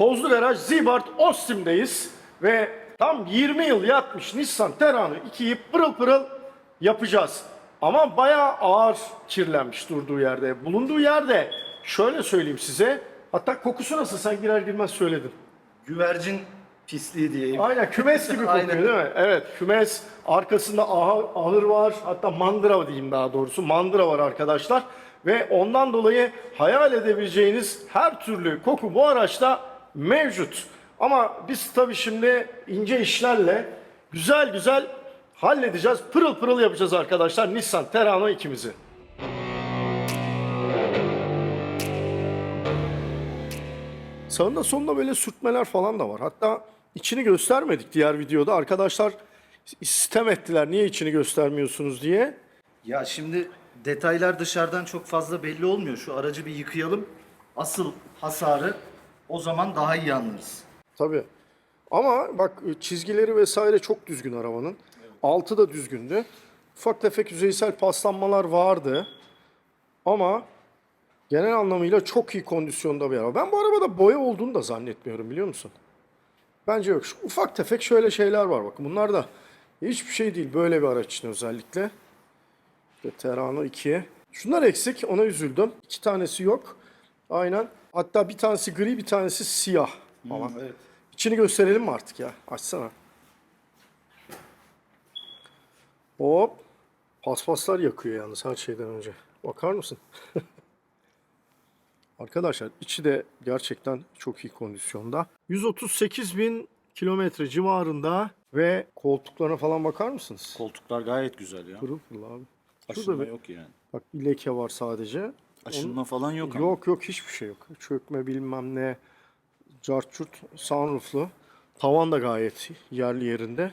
Tozlu Garaj Zibart Ostim'deyiz ve tam 20 yıl yatmış Nissan Terrano 2'yi pırıl pırıl yapacağız. Ama bayağı ağır kirlenmiş durduğu yerde. Bulunduğu yerde şöyle söyleyeyim size. Hatta kokusu nasıl sen girer girmez söyledin. Güvercin pisliği diyeyim. Aynen kümes gibi kokuyor Aynen. değil mi? Evet kümes arkasında aha- ahır var hatta mandıra diyeyim daha doğrusu mandıra var arkadaşlar. Ve ondan dolayı hayal edebileceğiniz her türlü koku bu araçta mevcut. Ama biz tabii şimdi ince işlerle güzel güzel halledeceğiz. Pırıl pırıl yapacağız arkadaşlar Nissan Terrano ikimizi. Sağında solunda böyle sürtmeler falan da var. Hatta içini göstermedik diğer videoda. Arkadaşlar istem ettiler niye içini göstermiyorsunuz diye. Ya şimdi detaylar dışarıdan çok fazla belli olmuyor. Şu aracı bir yıkayalım. Asıl hasarı o zaman daha iyi anlarız. Tabii. Ama bak çizgileri vesaire çok düzgün arabanın. Altı da düzgündü. Ufak tefek yüzeysel paslanmalar vardı. Ama genel anlamıyla çok iyi kondisyonda bir araba. Ben bu arabada boya olduğunu da zannetmiyorum biliyor musun? Bence yok. Şu ufak tefek şöyle şeyler var bakın. Bunlar da hiçbir şey değil böyle bir araç için özellikle. İşte Terrano 2. Şunlar eksik ona üzüldüm. İki tanesi yok. Aynen. Hatta bir tanesi gri bir tanesi siyah falan. Evet. İçini gösterelim mi artık ya? Açsana. Hop. Paspaslar yakıyor yalnız her şeyden önce. Bakar mısın? Arkadaşlar içi de gerçekten çok iyi kondisyonda. 138 bin kilometre civarında ve koltuklarına falan bakar mısınız? Koltuklar gayet güzel ya. Pırıl pırıl abi. Şurada Aşınma bir, yok yani. bak bir leke var sadece. Aşınma falan yok ama. Yok yok hiçbir şey yok. Çökme bilmem ne. Carçurt sunrooflu. Tavan da gayet yerli yerinde.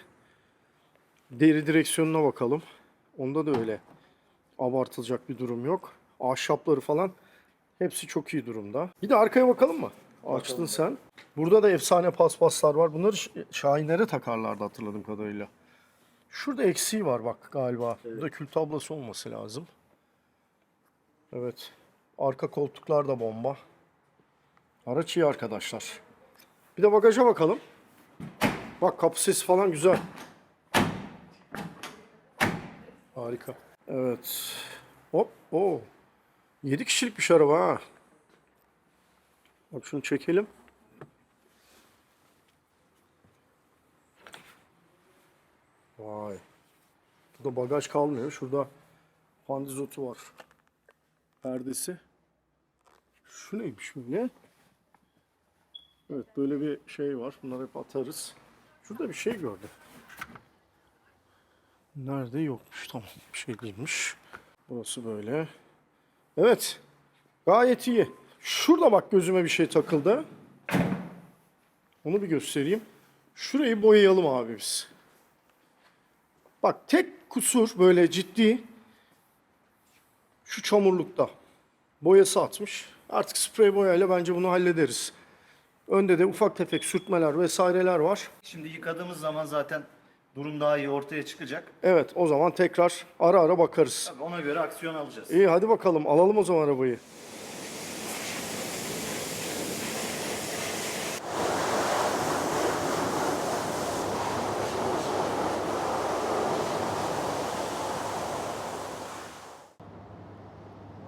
Deri direksiyonuna bakalım. Onda da öyle abartılacak bir durum yok. Ahşapları falan hepsi çok iyi durumda. Bir de arkaya bakalım mı? Açtın sen. Burada da efsane paspaslar var. Bunları Şahinlere takarlardı hatırladığım kadarıyla. Şurada eksiği var bak galiba. Burada kül tablası olması lazım. Evet. Arka koltuklar da bomba. Araç iyi arkadaşlar. Bir de bagaja bakalım. Bak kapı sesi falan güzel. Harika. Evet. Hop. Oo. 7 kişilikmiş araba ha. Bak şunu çekelim. Vay. Burada bagaj kalmıyor. Şurada pandizotu var. Perdesi. Şu neymiş böyle? Evet böyle bir şey var. Bunları hep atarız. Şurada bir şey gördüm. Nerede yokmuş tamam bir şey değilmiş. Burası böyle. Evet. Gayet iyi. Şurada bak gözüme bir şey takıldı. Onu bir göstereyim. Şurayı boyayalım abi biz. Bak tek kusur böyle ciddi şu çamurlukta. Boyası atmış. Artık sprey boyayla bence bunu hallederiz. Önde de ufak tefek sürtmeler vesaireler var. Şimdi yıkadığımız zaman zaten durum daha iyi ortaya çıkacak. Evet o zaman tekrar ara ara bakarız. Tabii ona göre aksiyon alacağız. İyi hadi bakalım alalım o zaman arabayı.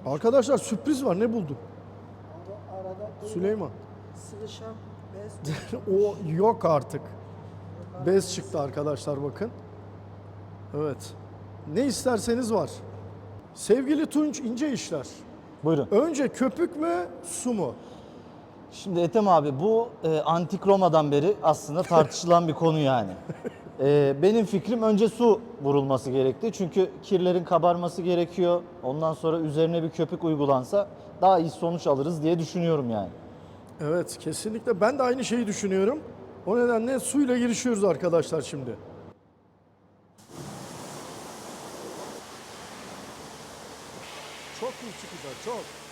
Arkadaşlar sürpriz var ne buldun? Süleyman. sıvışan bez o yok artık. Bez çıktı arkadaşlar bakın. Evet. Ne isterseniz var. Sevgili Tunç ince işler. Buyurun. Önce köpük mü su mu? Şimdi Ethem abi bu e, antik Roma'dan beri aslında tartışılan bir konu yani. E, benim fikrim önce su vurulması gerekti. Çünkü kirlerin kabarması gerekiyor. Ondan sonra üzerine bir köpük uygulansa daha iyi sonuç alırız diye düşünüyorum yani. Evet kesinlikle ben de aynı şeyi düşünüyorum. O nedenle suyla girişiyoruz arkadaşlar şimdi. Çok iyi çıkacak çok.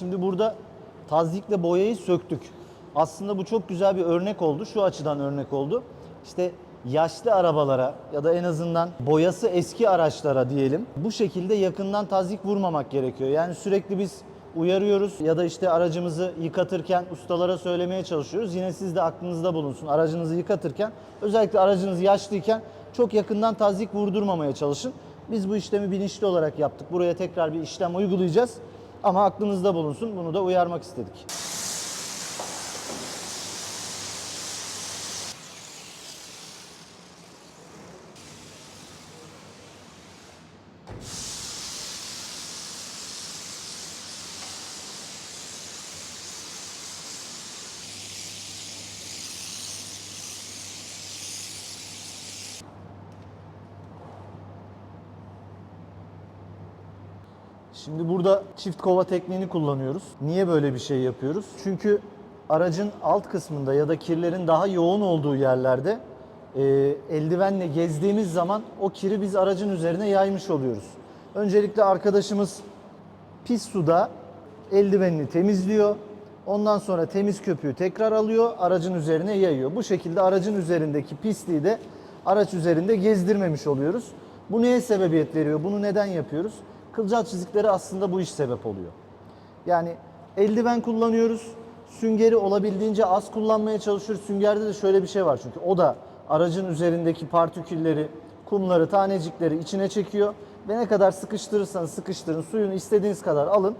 Şimdi burada tazyikle boyayı söktük. Aslında bu çok güzel bir örnek oldu. Şu açıdan örnek oldu. İşte yaşlı arabalara ya da en azından boyası eski araçlara diyelim bu şekilde yakından tazyik vurmamak gerekiyor. Yani sürekli biz uyarıyoruz ya da işte aracımızı yıkatırken ustalara söylemeye çalışıyoruz. Yine siz de aklınızda bulunsun. Aracınızı yıkatırken özellikle aracınız yaşlıyken çok yakından tazyik vurdurmamaya çalışın. Biz bu işlemi bilinçli olarak yaptık. Buraya tekrar bir işlem uygulayacağız. Ama aklınızda bulunsun. Bunu da uyarmak istedik. Şimdi burada çift kova tekniğini kullanıyoruz. Niye böyle bir şey yapıyoruz? Çünkü aracın alt kısmında ya da kirlerin daha yoğun olduğu yerlerde e, eldivenle gezdiğimiz zaman o kiri biz aracın üzerine yaymış oluyoruz. Öncelikle arkadaşımız pis suda eldivenini temizliyor. Ondan sonra temiz köpüğü tekrar alıyor, aracın üzerine yayıyor. Bu şekilde aracın üzerindeki pisliği de araç üzerinde gezdirmemiş oluyoruz. Bu neye sebebiyet veriyor? Bunu neden yapıyoruz? Kılcal çizikleri aslında bu iş sebep oluyor. Yani eldiven kullanıyoruz. Süngeri olabildiğince az kullanmaya çalışıyoruz. Süngerde de şöyle bir şey var çünkü o da aracın üzerindeki partikülleri, kumları, tanecikleri içine çekiyor. Ve ne kadar sıkıştırırsanız sıkıştırın, suyunu istediğiniz kadar alın.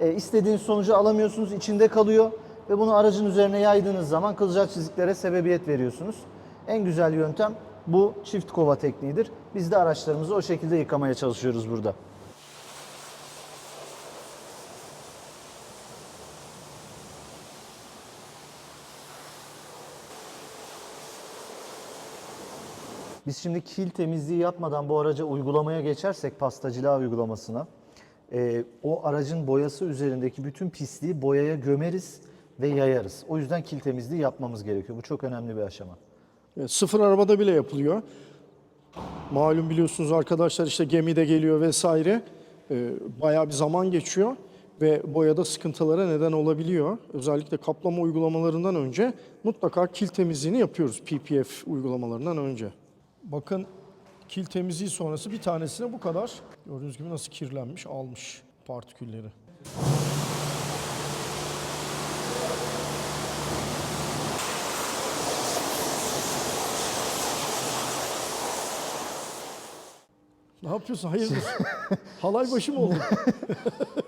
E, istediğiniz sonucu alamıyorsunuz, içinde kalıyor. Ve bunu aracın üzerine yaydığınız zaman kılcal çiziklere sebebiyet veriyorsunuz. En güzel yöntem bu çift kova tekniğidir. Biz de araçlarımızı o şekilde yıkamaya çalışıyoruz burada. Biz şimdi kil temizliği yapmadan bu araca uygulamaya geçersek pastacılığa uygulamasına e, o aracın boyası üzerindeki bütün pisliği boyaya gömeriz ve yayarız. O yüzden kil temizliği yapmamız gerekiyor. Bu çok önemli bir aşama. Evet, sıfır arabada bile yapılıyor. Malum biliyorsunuz arkadaşlar işte gemide geliyor vesaire. Ee, bayağı bir zaman geçiyor ve boyada sıkıntılara neden olabiliyor. Özellikle kaplama uygulamalarından önce mutlaka kil temizliğini yapıyoruz PPF uygulamalarından önce. Bakın kil temizliği sonrası bir tanesine bu kadar. Gördüğünüz gibi nasıl kirlenmiş, almış partikülleri. Ne yapıyorsun? Hayırdır? Halay başı mı oldun?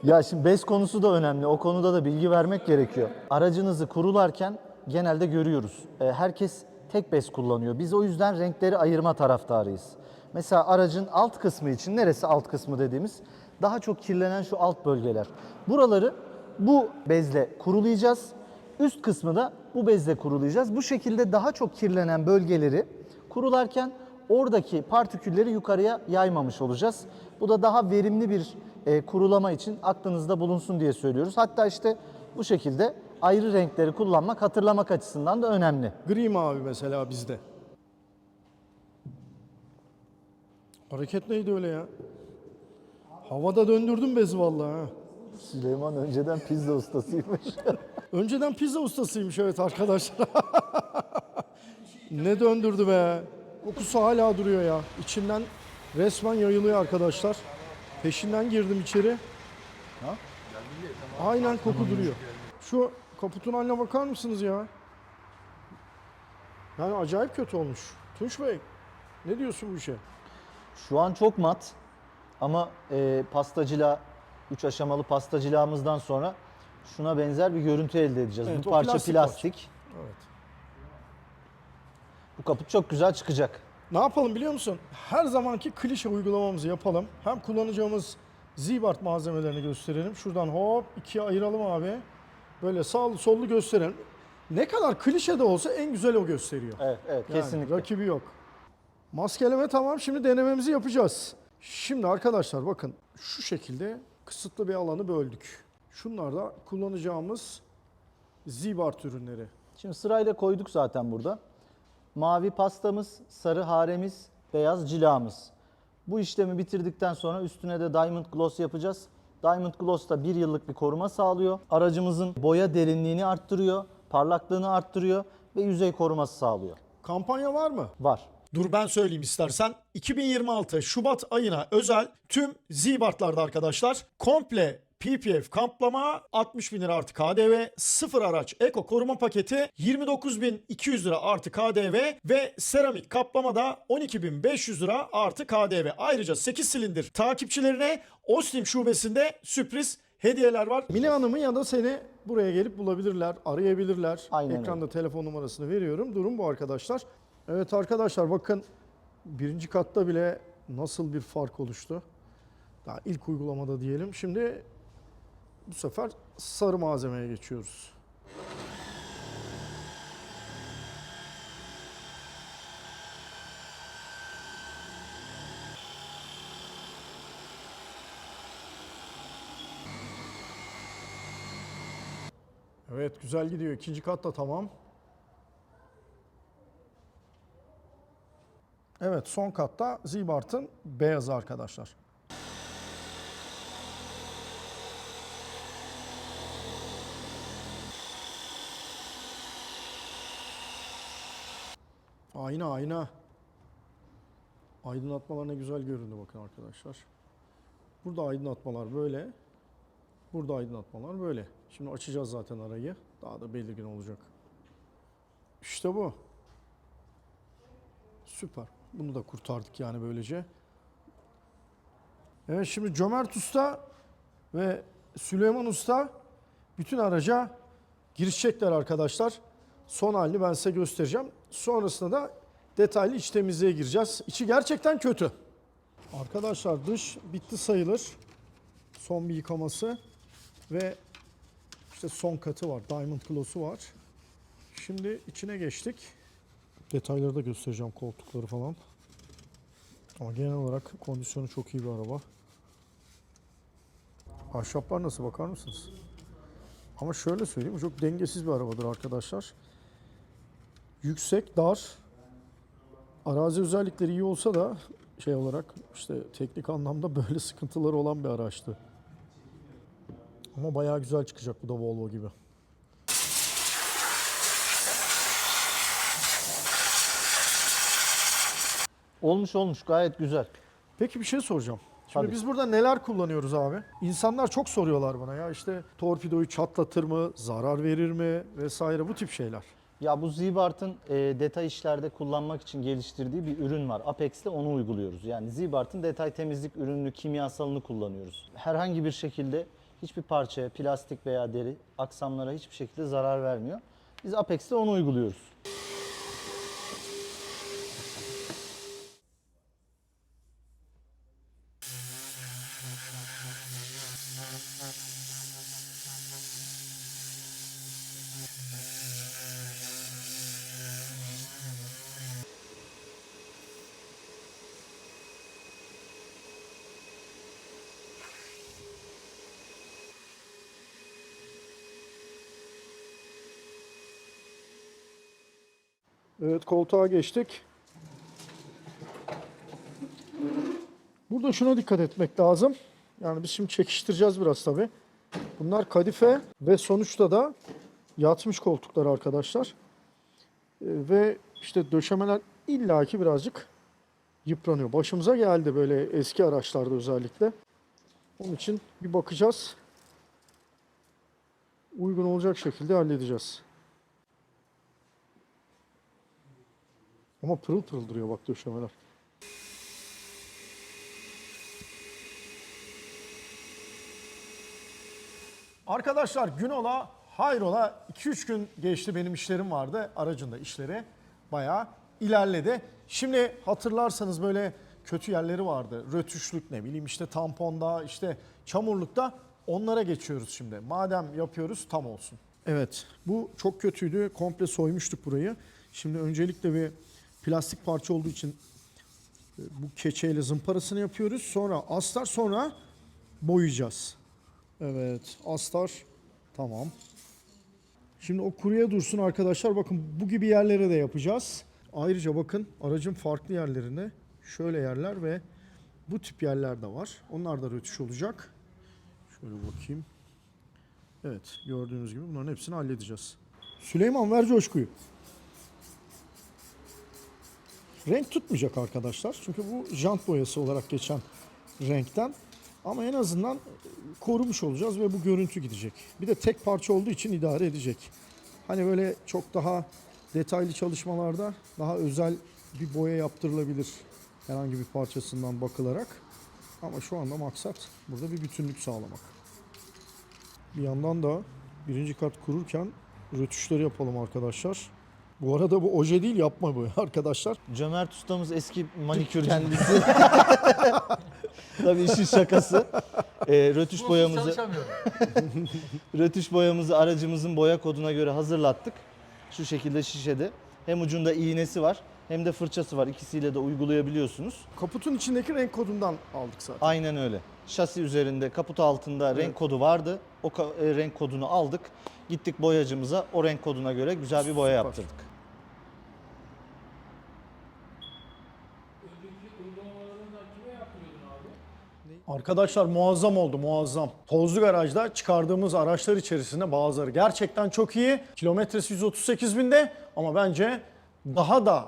Ya şimdi bez konusu da önemli. O konuda da bilgi vermek gerekiyor. Aracınızı kurularken genelde görüyoruz. E, Herkes tek bez kullanıyor. Biz o yüzden renkleri ayırma taraftarıyız. Mesela aracın alt kısmı için neresi alt kısmı dediğimiz daha çok kirlenen şu alt bölgeler. Buraları bu bezle kurulayacağız. Üst kısmı da bu bezle kurulayacağız. Bu şekilde daha çok kirlenen bölgeleri kurularken oradaki partikülleri yukarıya yaymamış olacağız. Bu da daha verimli bir e, kurulama için aklınızda bulunsun diye söylüyoruz. Hatta işte bu şekilde ayrı renkleri kullanmak hatırlamak açısından da önemli. Gri mavi mesela bizde. Hareket neydi öyle ya? Havada döndürdüm bezi vallahi ha. Süleyman önceden pizza ustasıymış. Önceden pizza ustasıymış evet arkadaşlar. ne döndürdü be. Kokusu hala duruyor ya. İçinden resmen yayılıyor arkadaşlar. Peşinden girdim içeri. Aynen koku duruyor. Şu kaputun haline bakar mısınız ya? Yani acayip kötü olmuş. Tunç Bey ne diyorsun bu işe? Şu an çok mat ama e, pastacılığa, 3 aşamalı pastacılığımızdan sonra şuna benzer bir görüntü elde edeceğiz. Evet, Bu parça plastik plastik. Evet. Bu kaput çok güzel çıkacak. Ne yapalım biliyor musun? Her zamanki klişe uygulamamızı yapalım. Hem kullanacağımız Zibart malzemelerini gösterelim. Şuradan hop ikiye ayıralım abi. Böyle sağlı sollu gösterelim. Ne kadar klişe de olsa en güzel o gösteriyor. Evet, evet Yani kesinlikle. rakibi yok. Maskeleme tamam. Şimdi denememizi yapacağız. Şimdi arkadaşlar bakın şu şekilde kısıtlı bir alanı böldük. Şunlar da kullanacağımız Zibart ürünleri. Şimdi sırayla koyduk zaten burada. Mavi pastamız, sarı haremiz, beyaz cilamız. Bu işlemi bitirdikten sonra üstüne de diamond gloss yapacağız. Diamond Gloss da bir yıllık bir koruma sağlıyor. Aracımızın boya derinliğini arttırıyor, parlaklığını arttırıyor ve yüzey koruması sağlıyor. Kampanya var mı? Var. Dur ben söyleyeyim istersen. 2026 Şubat ayına özel tüm Zibart'larda arkadaşlar komple PPF kamplama 60 bin lira artı KDV, sıfır araç eko koruma paketi 29.200 lira artı KDV ve seramik kaplama da 12.500 lira artı KDV. Ayrıca 8 silindir takipçilerine Ostim şubesinde sürpriz hediyeler var. Mine Hanım'ın ya da seni buraya gelip bulabilirler, arayabilirler. Aynen öyle. Ekranda telefon numarasını veriyorum. Durum bu arkadaşlar. Evet arkadaşlar bakın birinci katta bile nasıl bir fark oluştu. Daha ilk uygulamada diyelim. Şimdi bu sefer sarı malzemeye geçiyoruz. Evet güzel gidiyor. İkinci kat da tamam. Evet son katta Zibart'ın beyazı arkadaşlar. Ayna ayna. Aydınlatmalar ne güzel göründü bakın arkadaşlar. Burada aydınlatmalar böyle. Burada aydınlatmalar böyle. Şimdi açacağız zaten arayı. Daha da belirgin olacak. İşte bu. Süper. Bunu da kurtardık yani böylece. Evet şimdi Cömert Usta ve Süleyman Usta bütün araca girişecekler arkadaşlar. Son halini ben size göstereceğim. Sonrasında da detaylı iç temizliğe gireceğiz. İçi gerçekten kötü. Arkadaşlar dış bitti sayılır. Son bir yıkaması ve işte son katı var. Diamond Gloss'u var. Şimdi içine geçtik. Detayları da göstereceğim koltukları falan. Ama genel olarak kondisyonu çok iyi bir araba. Ahşaplar nasıl bakar mısınız? Ama şöyle söyleyeyim çok dengesiz bir arabadır arkadaşlar. Yüksek, dar. Arazi özellikleri iyi olsa da şey olarak işte teknik anlamda böyle sıkıntıları olan bir araçtı. Ama bayağı güzel çıkacak bu da Volvo gibi. Olmuş olmuş gayet güzel. Peki bir şey soracağım. Şimdi Tabii. biz burada neler kullanıyoruz abi? İnsanlar çok soruyorlar bana ya işte torpidoyu çatlatır mı, zarar verir mi vesaire bu tip şeyler. Ya bu Zibart'ın e, detay işlerde kullanmak için geliştirdiği bir ürün var. Apex'te onu uyguluyoruz. Yani Zibart'ın detay temizlik ürününü, kimyasalını kullanıyoruz. Herhangi bir şekilde hiçbir parçaya, plastik veya deri aksamlara hiçbir şekilde zarar vermiyor. Biz Apex'te onu uyguluyoruz. Evet koltuğa geçtik. Burada şuna dikkat etmek lazım. Yani biz şimdi çekiştireceğiz biraz tabi. Bunlar kadife ve sonuçta da yatmış koltuklar arkadaşlar. Ee, Ve işte döşemeler illaki birazcık yıpranıyor. Başımıza geldi böyle eski araçlarda özellikle. Onun için bir bakacağız. Uygun olacak şekilde halledeceğiz. Ama pırıl pırıl duruyor bak döşemeler. Arkadaşlar gün ola hayrola 2-3 gün geçti benim işlerim vardı. Aracında işleri bayağı ilerledi. Şimdi hatırlarsanız böyle kötü yerleri vardı. Rötuşluk ne bileyim işte tamponda işte çamurlukta onlara geçiyoruz şimdi. Madem yapıyoruz tam olsun. Evet bu çok kötüydü. Komple soymuştuk burayı. Şimdi öncelikle bir plastik parça olduğu için e, bu keçeyle zımparasını yapıyoruz. Sonra astar sonra boyayacağız. Evet astar tamam. Şimdi o kuruya dursun arkadaşlar. Bakın bu gibi yerlere de yapacağız. Ayrıca bakın aracın farklı yerlerinde şöyle yerler ve bu tip yerler de var. Onlar da rötuş olacak. Şöyle bakayım. Evet gördüğünüz gibi bunların hepsini halledeceğiz. Süleyman ver coşkuyu. Renk tutmayacak arkadaşlar. Çünkü bu jant boyası olarak geçen renkten. Ama en azından korumuş olacağız ve bu görüntü gidecek. Bir de tek parça olduğu için idare edecek. Hani böyle çok daha detaylı çalışmalarda daha özel bir boya yaptırılabilir. Herhangi bir parçasından bakılarak. Ama şu anda maksat burada bir bütünlük sağlamak. Bir yandan da birinci kat kururken rötuşları yapalım arkadaşlar. Bu arada bu oje değil yapma bu arkadaşlar. Cömert ustamız eski manikür kendisi. Tabii işin şakası. Ee, rötuş boyamızı rötuş boyamızı aracımızın boya koduna göre hazırlattık. Şu şekilde şişede. Hem ucunda iğnesi var hem de fırçası var. İkisiyle de uygulayabiliyorsunuz. Kaputun içindeki renk kodundan aldık zaten. Aynen öyle. Şasi üzerinde kaput altında renk kodu vardı. O ka- e, renk kodunu aldık. Gittik boyacımıza o renk koduna göre güzel bir boya Süper. yaptırdık. Arkadaşlar muazzam oldu muazzam. Tozlu garajda çıkardığımız araçlar içerisinde bazıları gerçekten çok iyi. Kilometresi 138 binde ama bence daha da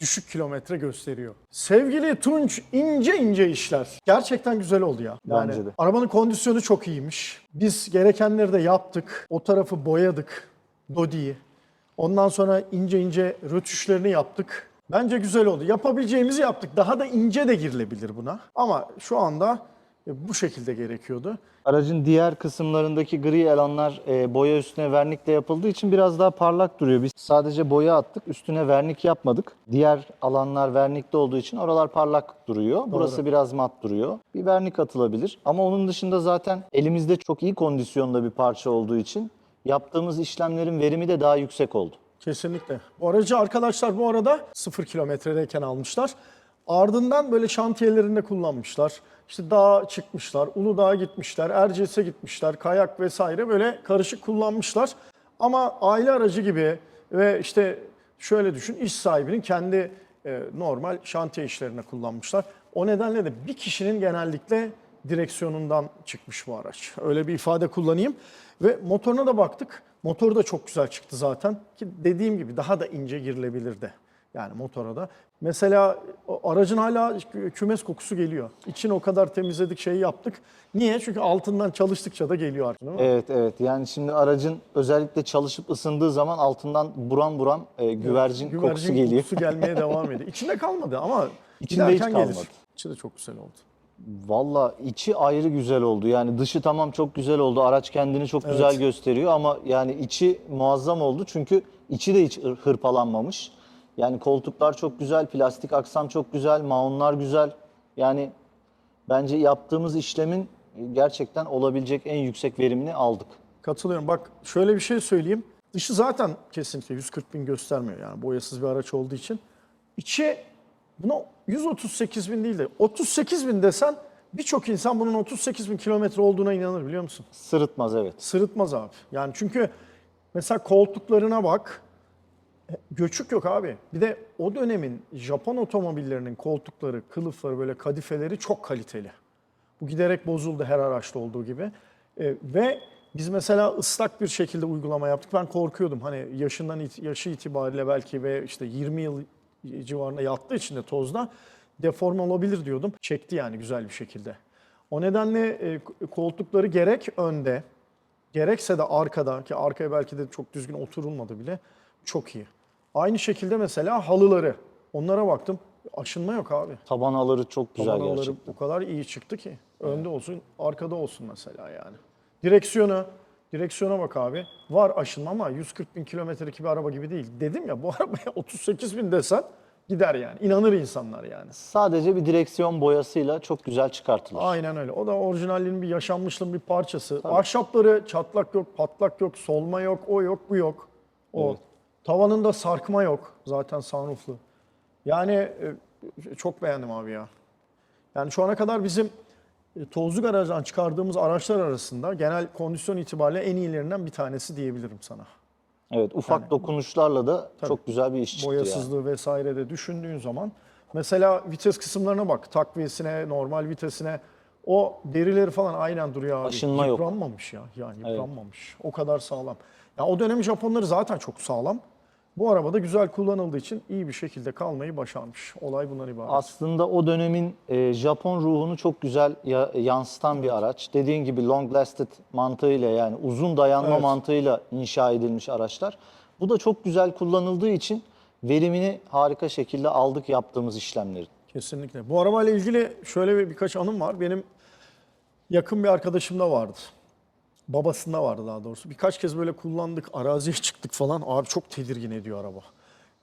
düşük kilometre gösteriyor. Sevgili Tunç ince ince işler. Gerçekten güzel oldu ya. Yani Bence de. arabanın kondisyonu çok iyiymiş. Biz gerekenleri de yaptık. O tarafı boyadık. Dodi'yi. Ondan sonra ince ince rötuşlarını yaptık. Bence güzel oldu. Yapabileceğimizi yaptık. Daha da ince de girilebilir buna. Ama şu anda bu şekilde gerekiyordu. Aracın diğer kısımlarındaki gri alanlar e, boya üstüne vernikle yapıldığı için biraz daha parlak duruyor. Biz sadece boya attık, üstüne vernik yapmadık. Diğer alanlar vernikli olduğu için oralar parlak duruyor. Burası biraz mat duruyor. Bir vernik atılabilir. Ama onun dışında zaten elimizde çok iyi kondisyonda bir parça olduğu için yaptığımız işlemlerin verimi de daha yüksek oldu. Kesinlikle. Bu aracı arkadaşlar bu arada 0 kilometredeyken almışlar. Ardından böyle şantiyelerinde kullanmışlar. İşte dağa çıkmışlar, Uludağ'a gitmişler, Erciyes'e gitmişler, kayak vesaire böyle karışık kullanmışlar. Ama aile aracı gibi ve işte şöyle düşün iş sahibinin kendi e, normal şantiye işlerine kullanmışlar. O nedenle de bir kişinin genellikle direksiyonundan çıkmış bu araç. Öyle bir ifade kullanayım. Ve motoruna da baktık. Motoru da çok güzel çıktı zaten. Ki dediğim gibi daha da ince girilebilirdi. Yani motora da. Mesela aracın hala kü- kümes kokusu geliyor. İçini o kadar temizledik, şey yaptık. Niye? Çünkü altından çalıştıkça da geliyor artık. Değil mi? Evet evet yani şimdi aracın özellikle çalışıp ısındığı zaman altından buram buram e, güvercin, Güvercin kokusu geliyor. kokusu gelmeye devam ediyor. İçinde kalmadı ama İçinde hiç giderken gelir. kalmadı. İçi de çok güzel oldu. Valla içi ayrı güzel oldu. Yani dışı tamam çok güzel oldu. Araç kendini çok güzel gösteriyor ama yani içi muazzam oldu. Çünkü içi de hiç hır- hırpalanmamış. Yani koltuklar çok güzel, plastik aksam çok güzel, maunlar güzel. Yani bence yaptığımız işlemin gerçekten olabilecek en yüksek verimini aldık. Katılıyorum. Bak şöyle bir şey söyleyeyim. Dışı zaten kesinlikle 140 bin göstermiyor yani boyasız bir araç olduğu için. İçi buna 138 bin değil de 38 bin desen birçok insan bunun 38 bin kilometre olduğuna inanır biliyor musun? Sırıtmaz evet. Sırıtmaz abi. Yani çünkü mesela koltuklarına bak. Göçük yok abi. Bir de o dönemin Japon otomobillerinin koltukları, kılıfları, böyle kadifeleri çok kaliteli. Bu giderek bozuldu her araçta olduğu gibi. E, ve biz mesela ıslak bir şekilde uygulama yaptık. Ben korkuyordum. Hani yaşından yaşı itibariyle belki ve işte 20 yıl civarında yattığı için de tozda deforme olabilir diyordum. Çekti yani güzel bir şekilde. O nedenle e, koltukları gerek önde, gerekse de arkada ki arkaya belki de çok düzgün oturulmadı bile çok iyi. Aynı şekilde mesela halıları. Onlara baktım. Aşınma yok abi. Taban aları çok güzel Taban halıları gerçekten. o kadar iyi çıktı ki. Önde olsun, arkada olsun mesela yani. Direksiyonu, direksiyona bak abi. Var aşınma ama 140 bin kilometrelik bir araba gibi değil. Dedim ya bu arabaya 38 bin desen gider yani. İnanır insanlar yani. Sadece bir direksiyon boyasıyla çok güzel çıkartılır. Aynen öyle. O da orijinalliğin bir yaşanmışlığın bir parçası. Ahşapları çatlak yok, patlak yok, solma yok, o yok, bu yok. O tavanında sarkma yok. Zaten sunrooflu. Yani e, çok beğendim abi ya. Yani şu ana kadar bizim e, tozlu garajdan çıkardığımız araçlar arasında genel kondisyon itibariyle en iyilerinden bir tanesi diyebilirim sana. Evet ufak dokunuşlarla da çok güzel bir iş çıktı yani. Boyasızlığı vesaire de düşündüğün zaman mesela vites kısımlarına bak. Takviyesine, normal vitesine O derileri falan aynen duruyor abi. Aşınma yok. Yıpranmamış ya. Yani yıpranmamış. O kadar sağlam. Ya o dönem Japonları zaten çok sağlam. Bu arabada güzel kullanıldığı için iyi bir şekilde kalmayı başarmış. Olay bundan ibaret. Aslında o dönemin e, Japon ruhunu çok güzel ya- yansıtan bir araç. Dediğin gibi long lasted mantığıyla yani uzun dayanma Evet. mantığıyla inşa edilmiş araçlar. Bu da çok güzel kullanıldığı için verimini harika şekilde aldık yaptığımız işlemlerin. Kesinlikle. Bu arabayla ilgili şöyle bir birkaç anım var. Benim yakın bir arkadaşımda vardı. Babasında vardı daha doğrusu. Birkaç kez böyle kullandık, araziye çıktık falan. Abi çok tedirgin ediyor araba.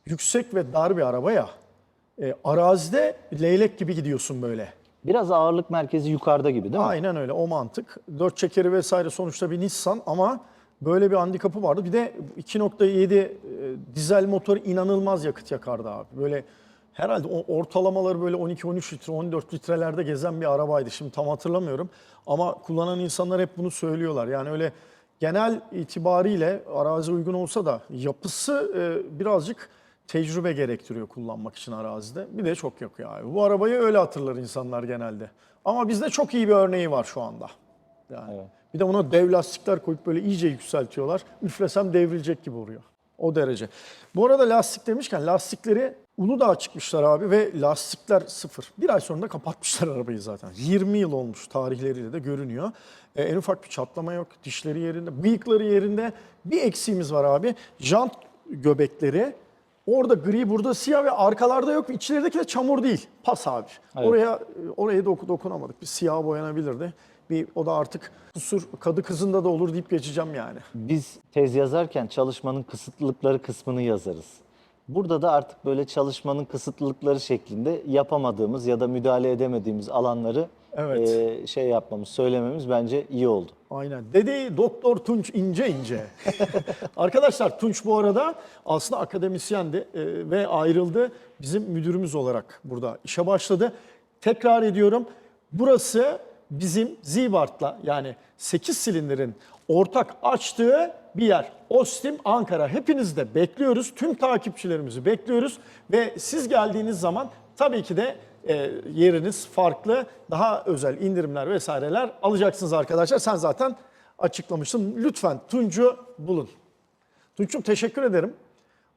Yüksek ve dar bir araba ya. E, arazide leylek gibi gidiyorsun böyle. Biraz ağırlık merkezi yukarıda gibi değil mi? Aynen öyle o mantık. Dört çekeri vesaire sonuçta bir Nissan ama böyle bir handikapı vardı. Bir de 2.7 e, dizel motor inanılmaz yakıt yakardı abi. Böyle herhalde o ortalamaları böyle 12-13 litre, 14 litrelerde gezen bir arabaydı. Şimdi tam hatırlamıyorum. Ama kullanan insanlar hep bunu söylüyorlar. Yani öyle genel itibariyle arazi uygun olsa da yapısı e, birazcık tecrübe gerektiriyor kullanmak için arazide. Bir de çok yakıyor abi. Bu arabayı öyle hatırlar insanlar genelde. Ama bizde çok iyi bir örneği var şu anda. Yani. Bir de ona dev lastikler koyup böyle iyice yükseltiyorlar. Üflesem devrilecek gibi oluyor. O derece. Bu arada lastik demişken lastikleri Uludağ'a çıkmışlar abi ve lastikler sıfır. Bir ay sonra da kapatmışlar arabayı zaten. 20 yıl olmuş tarihleriyle de görünüyor. Ee, en ufak bir çatlama yok. Dişleri yerinde, bıyıkları yerinde. Bir eksiğimiz var abi. Jant göbekleri Orada gri, burada siyah ve arkalarda yok. İçlerideki de çamur değil. Pas abi. Oraya oraya doku dokunamadık. Bir siyah boyanabilirdi. Bir o da artık kusur kadı kızında da olur deyip geçeceğim yani. Biz tez yazarken çalışmanın kısıtlılıkları kısmını yazarız. Burada da artık böyle çalışmanın kısıtlılıkları şeklinde yapamadığımız ya da müdahale edemediğimiz alanları Evet. eee, şey yapmamız, söylememiz bence iyi oldu. Aynen. Dedi Doktor Tunç ince ince. Arkadaşlar Tunç bu arada aslında akademisyendi e, ve ayrıldı. Bizim müdürümüz olarak burada işe başladı. Tekrar ediyorum. Burası bizim Zibart'la yani 8 silindirin ortak açtığı bir yer. Ostim Ankara. Hepinizi de bekliyoruz. Tüm takipçilerimizi bekliyoruz. Ve siz geldiğiniz zaman tabii ki de e, yeriniz farklı. Daha özel indirimler vesaireler alacaksınız arkadaşlar. Sen zaten açıklamıştın. Lütfen Tunç'u bulun. Tunç'um teşekkür ederim.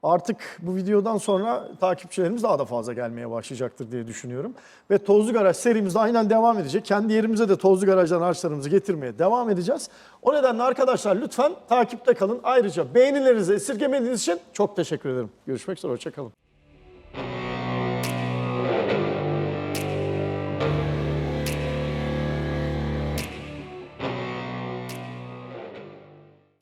Artık bu videodan sonra takipçilerimiz daha da fazla gelmeye başlayacaktır diye düşünüyorum. Ve Tozlu Garaj serimiz aynen devam edecek. Kendi yerimize de Tozlu Garaj'dan araçlarımızı getirmeye devam edeceğiz. O nedenle arkadaşlar lütfen takipte kalın. Ayrıca beğenilerinizi esirgemediğiniz için çok teşekkür ederim. Görüşmek üzere, hoşçakalın.